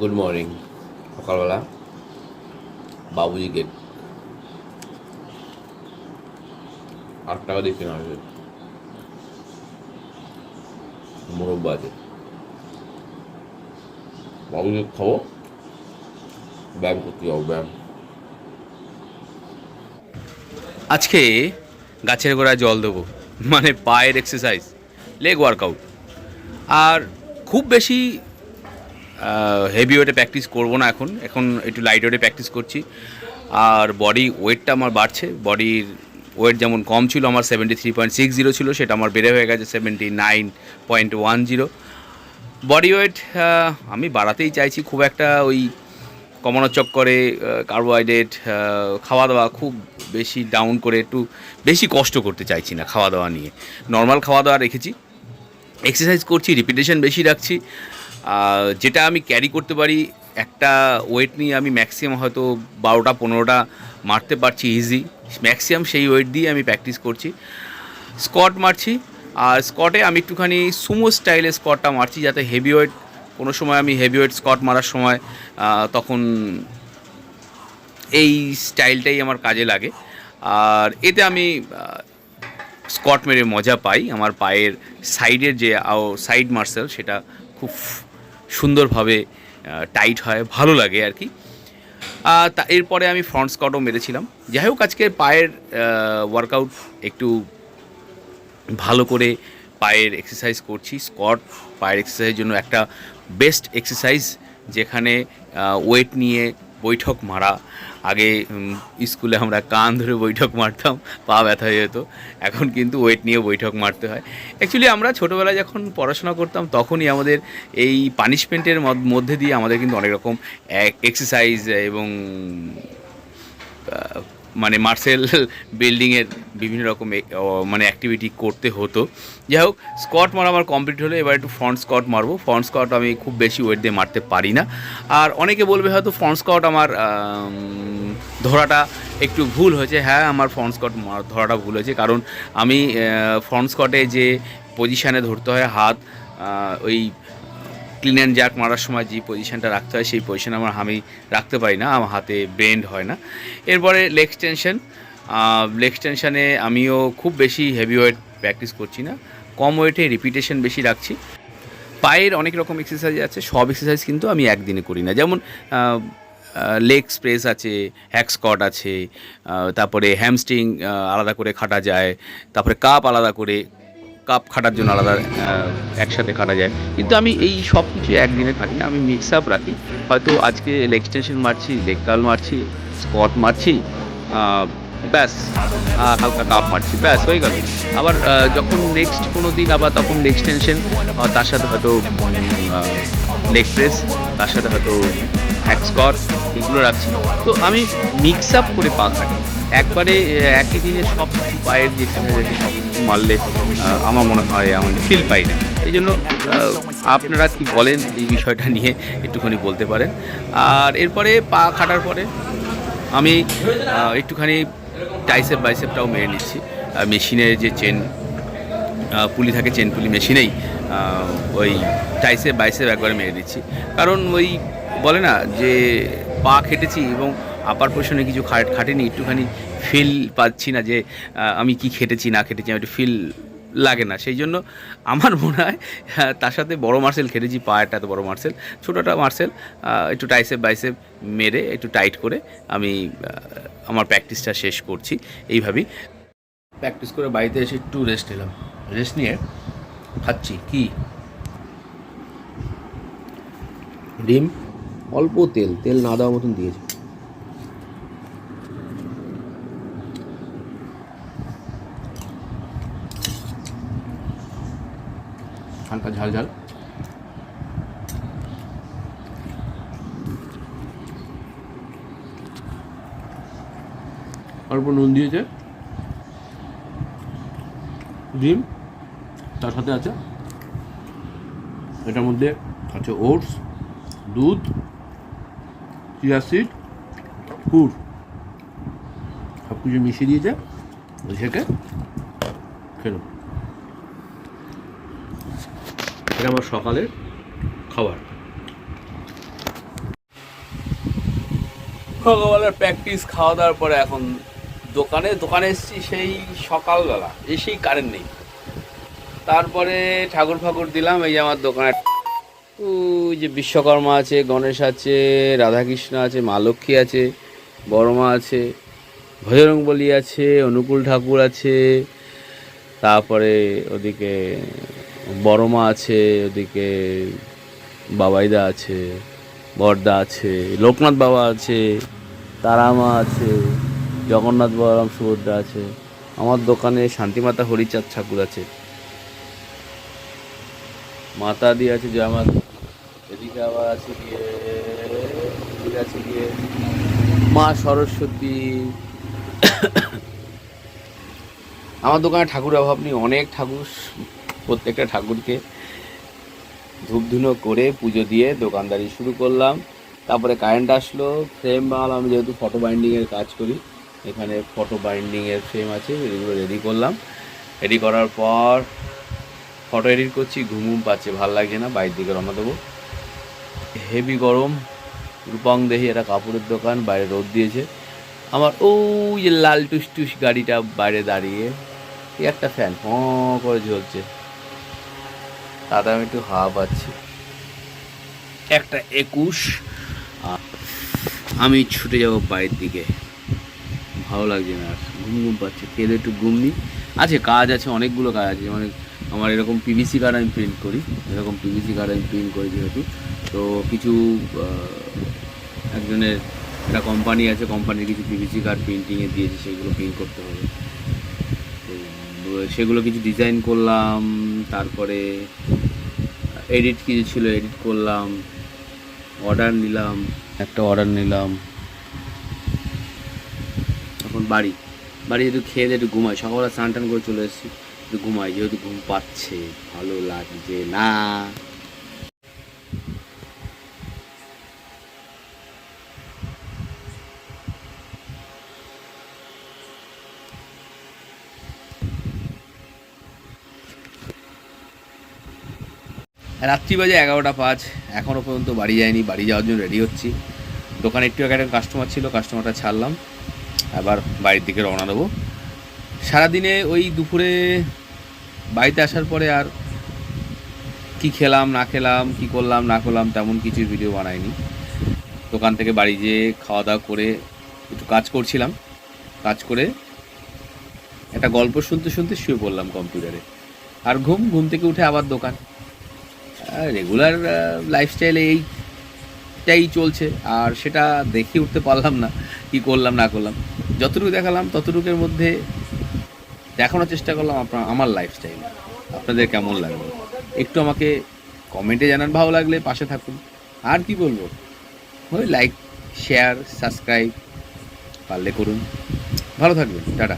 Good morning সকালবেলা বাবুজি gate আট টাকা দিয়ে কেনা হয়েছে মোরব্বা আছে বাবুজি খাব? ব্যায়াম করতে যাব, ব্যায়াম। আজকে গাছের গোড়ায় জল দেবো। মানে পায়ের এক্সারসাইজ লেগ ওয়ার্কআউট আর খুব বেশি হেভি ওয়েটে প্র্যাকটিস করব না এখন। এখন একটু লাইট ওয়েটে প্র্যাকটিস করছি। আর বডি ওয়েটটা আমার বাড়ছে। বডির ওয়েট যেমন কম ছিল, আমার seventy three point six zero ছিল, সেটা আমার বেড়ে হয়ে গেছে seventy nine point one zero body weight আমি বাড়াতেই চাইছি। খুব একটা ওই কমানোর চক্করে কার্বোহাইড্রেট খাওয়া দাওয়া খুব বেশি ডাউন করে একটু বেশি কষ্ট করতে চাইছি না খাওয়া দাওয়া নিয়ে। নর্মাল খাওয়া দাওয়া রেখেছি। এক্সারসাইজ করছি রিপিটেশন বেশি রাখছি। যেটা আমি ক্যারি করতে পারি, একটা ওয়েট নিয়ে আমি ম্যাক্সিমাম হয়তো বারোটা, পনেরোটা মারতে পারছি ইজি ম্যাক্সিমাম সেই ওয়েট দিয়ে আমি প্র্যাকটিস করছি। স্কট মারছি। আর স্কটে আমি একটুখানি সুমো স্টাইলে স্কটটা মারছি, যাতে হেভি ওয়েট কোনো সময় আমি হেভি ওয়েট স্কট মারার সময় তখন এই স্টাইলটাই আমার কাজে লাগে। আর এতে আমি স্কট মেরে মজা পাই। আমার পায়ের সাইডের যে সাইড মার্সেল সেটা খুব সুন্দরভাবে টাইট হয়, ভালো লাগে আর কি। তা এরপরে আমি ফ্রন্ট স্কটও মেরেছিলাম। যাই হোক, আজকে পায়ের ওয়ার্কআউট একটু ভালো করে পায়ের এক্সারসাইজ করছি। স্কট পায়ের এক্সারসাইজের জন্য একটা বেস্ট এক্সারসাইজ যেখানে ওয়েট নিয়ে বৈঠক মারা। আগে স্কুলে আমরা কান ধরে বৈঠক মারতাম পা ব্যথা হয়ে যেত। এখন কিন্তু ওয়েট নিয়ে বৈঠক মারতে হয়। অ্যাকচুয়ালি আমরা ছোটোবেলায় যখন পড়াশোনা করতাম তখনই আমাদের এই পানিশমেন্টের মধ্যে দিয়ে আমাদের কিন্তু অনেক রকম এক্সারসাইজ এবং মানে মার্সেল বিল্ডিংয়ের বিভিন্ন রকম মানে অ্যাক্টিভিটি করতে হতো। যাই হোক স্কট মারা আমার কমপ্লিট হলো। এবার একটু ফ্রন্ট স্কট মারবো। ফ্রন্ট স্কট আমি খুব বেশি ওয়েট দিয়ে মারতে পারি না। আর অনেকে বলবে হয়তো ফ্রন্ট স্কট আমার আম, ধরাটা একটু ভুল হয়েছে। হ্যাঁ আমার ফ্রন্ট স্কট ধরাটা ভুল হয়েছে। কারণ আমি ফ্রন্ট স্কটে যে পজিশানে ধরতে হয়, হাত ওই ক্লিন অ্যান্ড জার্ক মারার সময় যে পজিশানটা রাখতে হয়, সেই পজিশন আমার আমি রাখতে পারি না। আমার হাতে বেন্ড হয় না। এরপরে লেগ এক্সটেনশন লেগ এক্সটেনশনে আমিও খুব বেশি হেভি ওয়েট প্র্যাকটিস করছি না। কম ওয়েটে রিপিটেশন বেশি রাখছি। পায়ের অনেক রকম এক্সারসাইজ আছে। সব এক্সারসাইজ কিন্তু আমি একদিনে করি না। যেমন লেগ স্প্রেস আছে হ্যাক স্কট আছে তারপরে হ্যামস্ট্রিং আলাদা করে খাটা যায়, তারপরে কাপ আলাদা করে কাপ খাটার জন্য আলাদা একসাথে খাটা যায়। কিন্তু আমি এই সব কিছু একদিনে থাকি না, আমি মিক্স আপ রাখি। হয়তো আজকে লেগ এক্সটেনশন মারছি লেগ কাল মারছি স্কট মারছি ব্যাস হালকা কাপ মারছি, ব্যাস, হয়ে গেল। আবার যখন নেক্সট কোনো দিন আবার তখন লেগ এক্সটেনশন তার সাথে হয়তো লেগ প্রেস তার সাথে হয়তো হ্যাক স্কট এগুলো রাখছি। তো আমি মিক্স আপ করে পা খাটি একবারে একই দিনে সব পায়ের যে মারলে আমার মনে হয় আমি ফিল পাই না। এই জন্য আপনারা কি বলেন এই বিষয়টা নিয়ে একটুখানি বলতে পারেন। আর এরপরে পা খাটার পরে আমি একটুখানি টাইসেপ বাইসেপটাও মেরে নিচ্ছি। মেশিনের যে চেন পুলি থাকে চেন পুলি মেশিনেই ওই টাইসেপ বাইসেপ একবারে মেরে দিচ্ছি কারণ ওই বলে না যে পা খেটেছি এবং আপার পোর্শনে কিছু খাট খাটেনি একটুখানি ফিল পাচ্ছি না যে আমি কি খেটেছি না খেটেছি আমি একটু ফিল লাগে না। সেই জন্য আমার মনে হয় আহ, তার সাথে বড় মার্সেল খেটেছি পায়েরটা এত বড় মার্সেল ছোটোটা মার্সেল একটু টাইসেপ বাইসেপ মেরে একটু টাইট করে আমি আমার প্র্যাকটিসটা শেষ করছি এইভাবেই। প্র্যাকটিস করে বাড়িতে এসে একটু রেস্ট নিলাম। রেস্ট নিয়ে খাচ্ছি। কি? ডিম? অল্প তেল তেল না দেওয়ার মতন দিয়েছে। হালকা ঝাল ঝাল। অল্প নুন দিয়েছে। ডিম, তার সাথে আছে এটার মধ্যে আছে ওটস, দুধ চিয়া সিড গুড় সব কিছু মিশিয়ে দিয়েছে। সেকে খেলো। এটা আমার সকালের খাবার। সকালবেলার প্র্যাকটিস খাওয়া দাওয়ার পরে এখন দোকানে দোকানে এসেছি সেই সকালবেলা। এসেই কারেন্ট নেই। তারপরে ঠাকুর ফাকুর দিলাম, এই যে আমার দোকানে যে বিশ্বকর্মা আছে, গণেশ আছে, রাধাকৃষ্ণ আছে, মা লক্ষ্মী আছে বড়মা আছে বলি আছে, অনুকূল ঠাকুর আছে, তারপরে ওদিকে বড়মা আছে, ওদিকে বাবাইদা আছে বর্দা আছে, লোকনাথ বাবা আছে, তারামা আছে, জগন্নাথ বলরাম সুভদ্রা আছে। আমার দোকানে শান্তিমাতা হরিচাঁদ ঠাকুর আছে। মাতা দিয়ে আছে যে আবার আছে গিয়ে আছে গিয়ে মা সরস্বতী। আমার দোকানে ঠাকুর অভাব নেই, অনেক ঠাকুর, প্রত্যেকটা ঠাকুরকে ধূপধুনো করে পুজো দিয়ে দোকানদারি শুরু করলাম। তারপরে কারেন্ট আসলো ফ্রেম বানালাম যেহেতু ফটো বাইন্ডিংয়ের কাজ করি, এখানে ফটো বাইন্ডিংয়ের ফ্রেম আছে, এগুলো রেডি করলাম। রেডি করার পর ফটো এডিট করছি, ঘুম ঘুম পাচ্ছে, ভালো লাগছে না বাইরের দিকে রওনা দেবো। হেভি গরম, রূপং দেহি একটা কাপড়ের দোকান, বাইরে রোদ দিয়েছে। আমার ওই যে লাল টুস টুস গাড়িটা বাইরে দাঁড়িয়ে কি একটা ফ্যান ফ করে ঝলছে। তাতে আমি একটু হাওয়া পাচ্ছি। একটা একুশ আমি ছুটে যাব বাইরের দিকে। ভালো লাগছে না, আর ঘুম ঘুম পাচ্ছে খেলে একটু ঘুম নিই। আছে কাজ আছে, অনেকগুলো কাজ আছে মানে আমার এরকম পিভিসি কার্ড আমি প্রিন্ট করি, এরকম পিভিসি কার্ড আমি প্রিন্ট করি যেহেতু। তো কিছু একজনের একটা কোম্পানি আছে কোম্পানির কিছু পিভিসি কার্ড প্রিন্টিংয়ে দিয়েছে, সেগুলো প্রিন্ট করতে হবে। তো, সেগুলো কিছু ডিজাইন করলাম, তারপরে এডিট কিছু ছিল এডিট করলাম অর্ডার নিলাম, একটা অর্ডার নিলাম। এখন বাড়ি বাড়ি একটু খেয়ে একটু ঘুমাই, সকালবেলা স্নান টান করে চলে এসেছি, একটু ঘুমাই, যেহেতু ঘুম পাচ্ছে, ভালো লাগছে না। রাত্রি বাজে এগারোটা পাঁচ এখনও পর্যন্ত বাড়ি যায়নি বাড়ি যাওয়ার জন্য রেডি হচ্ছি। দোকানে একটু একটা কাস্টমার ছিল কাস্টমারটা ছাড়লাম। আবার বাড়ির দিকে রওনা দেবো। সারাদিনে ওই দুপুরে বাড়িতে আসার পরে আর কি খেলাম, না খেলাম, কি করলাম, না করলাম, তেমন কিছু ভিডিও বানাইনি। দোকান থেকে বাড়ি যেয়ে খাওয়া দাওয়া করে একটু কাজ করছিলাম। কাজ করে একটা গল্প শুনতে শুনতে শুয়ে পড়লাম কম্পিউটারে আর ঘুম ঘুম থেকে উঠে আবার দোকান। রেগুলার লাইফস্টাইলে এইটাই চলছে। আর সেটা দেখে উঠতে পারলাম না, কি করলাম, না করলাম। যতটুকু দেখালাম, ততটুকুর মধ্যে দেখানোর চেষ্টা করলাম আপনার, আমার লাইফস্টাইল আপনাদের কেমন লাগল? একটু আমাকে কমেন্টে জানান, ভালো লাগলে পাশে থাকুন। আর কি বলব? ওই লাইক শেয়ার সাবস্ক্রাইব পারলে করুন। ভালো থাকবেন, টাটা।